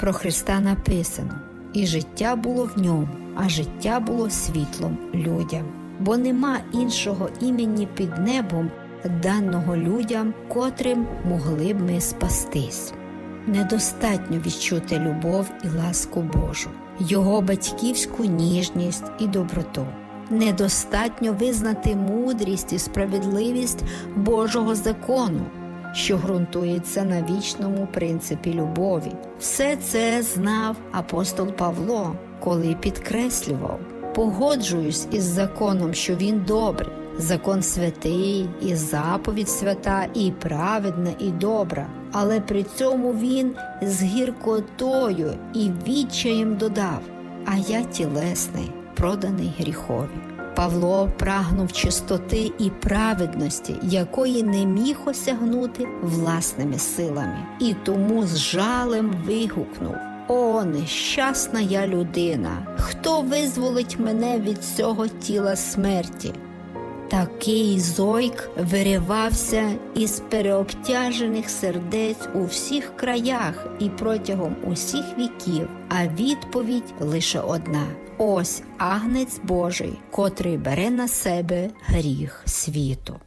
Про Христа написано: і життя було в ньому, а життя було світлом людям. Бо нема іншого імені під небом, даного людям, котрим могли б ми спастись. Недостатньо відчути любов і ласку Божу, його батьківську ніжність і доброту. Недостатньо визнати мудрість і справедливість Божого закону, що ґрунтується на вічному принципі любові. Все це знав апостол Павло, коли підкреслював: погоджуюсь із законом, що він добрий, закон святий, і заповідь свята, і праведна, і добра. Але при цьому він з гіркотою і відчаєм додав: А я тілесний, проданий гріхові. Павло прагнув чистоти і праведності, якої не міг осягнути власними силами, і тому з жалем вигукнув: О, нещасна я людина! Хто визволить мене від цього тіла смерті? Такий зойк виривався із переобтяжених сердець у всіх краях і протягом усіх віків, а відповідь лише одна: ось агнець Божий, котрий бере на себе гріх світу.